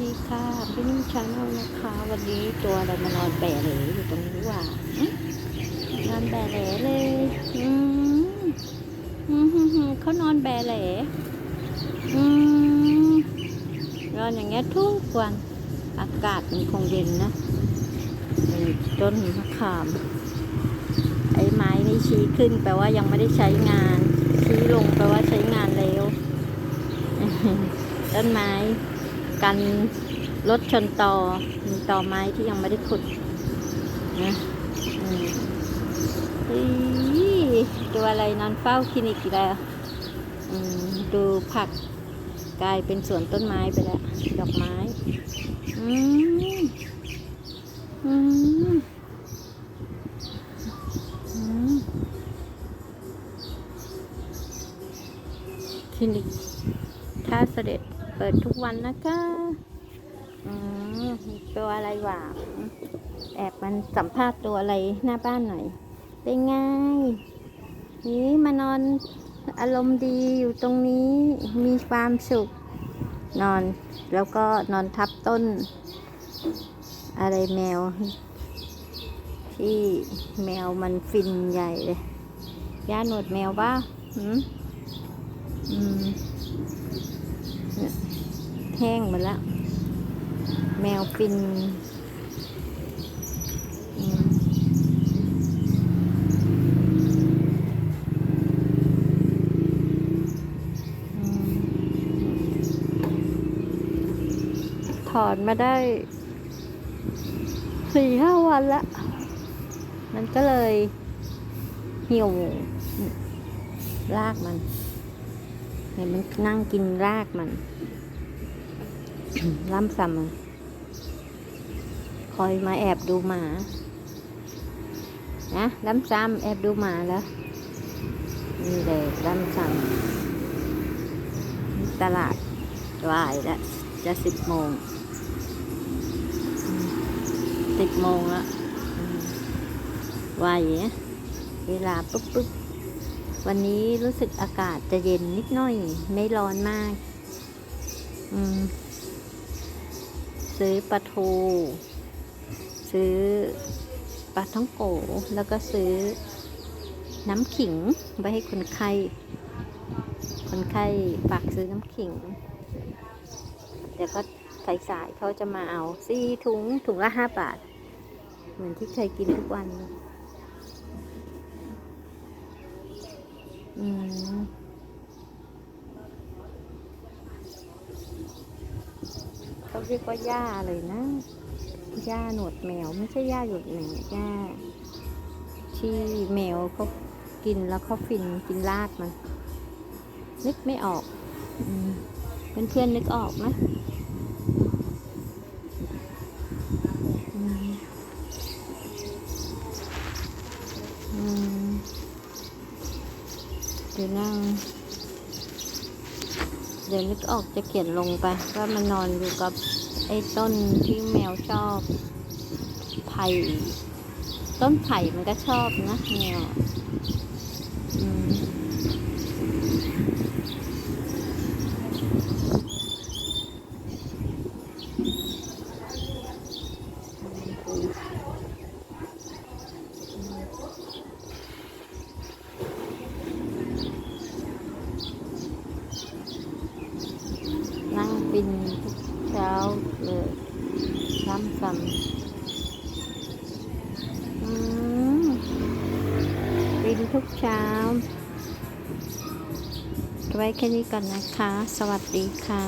ดีค่ะพี่นิ่มชาแนลนะคะ วันนี้ตัวอะไรมานอนแบะเหลอยู่ตรงนี้ว่านอนแบะเหลเลยอืมอืมเขานอนแบะเหลอืมนอนอย่างเงี้ยทุกวันอากาศมันคงเย็นนะนี่ต้นมะขาม ไอ้ไม้นี่ชี้ขึ้นแปลว่ายังไม่ได้ใช้งาน ชี้ลงแปลว่าใช้งานแล้วต้นไม้ กันรถชนตอมีตอไม้ที่ยังไม่ได้ขุดนะอืมอี๋ตัวอะไรนอนเฝ้าคลินิกอีกแล้วอืมดูผักกลายเป็นสวนต้นไม้ไปแล้ว ดอกไม้อืมอืมอืมคลินิกท่าเสด็จ เปิดทุกวันนะคะอืมตัวอะไรหวาแอบมันสัมภาษณ์ตัวอะไรหน้าบ้านหน่อย เป็นไงนี่มานอนอารมณ์ดีอยู่ตรงนี้มีความสุข นอนแล้วก็นอนทับต้น อะไรแมว ที่แมวมันฟินใหญ่เลยย่าหนวดแมวบ้าหืมอืม แห้งหมดแล้ว แมวฟินถอนมาได้สี่ห้าวันละ มันก็เลยเหี่ยวรากมันเห็นมันนั่งกินรากมัน ล่ำซ้ำคอยมาแอบดูหมา นะล่ำซ้ำแอบดูหมาแล้วนี่เลยล่ำซ้ำตลาดวายแล้วจะสิบโมงสิบโมงแล้วอืมไวนะเวลาปุ๊บปุ๊บวันนี้รู้สึกอากาศจะเย็นนิดหน่อย ไม่ร้อนมาก อืม ซื้อปลาทู ซื้อปลาท้องโก แล้วก็ซื้อน้ำขิงไว้ให้คนไข้ คนไข้ฝากซื้อน้ำขิง เดี๋ยวก็สายๆเขาจะมาเอาสี่ถุงถุงละห้าบาท เหมือนที่เคยกินทุกวัน อืม เรียกว่าหญ้าเลยนะหญ้าหนวดแมวไม่ใช่หญ้าหนวดแมวหญ้า ที่แมวเขากินแล้วเขาฟินกินรากมัน นึกไม่ออกอืมเพื่อนนึกออกไหมอืมอืมเดี๋ยวนั่ง เดี๋ยวนึกออกจะเขียนลงไปว่ามันนอนอยู่กับไอ้ต้นที่แมวชอบไผ่ต้นไผ่มันก็ชอบนะแมวอืม บินทุกเช้าเลยซ้ำซ้ำบินทุกเช้าไว้แค่นี้ก่อนนะคะ สวัสดีค่ะ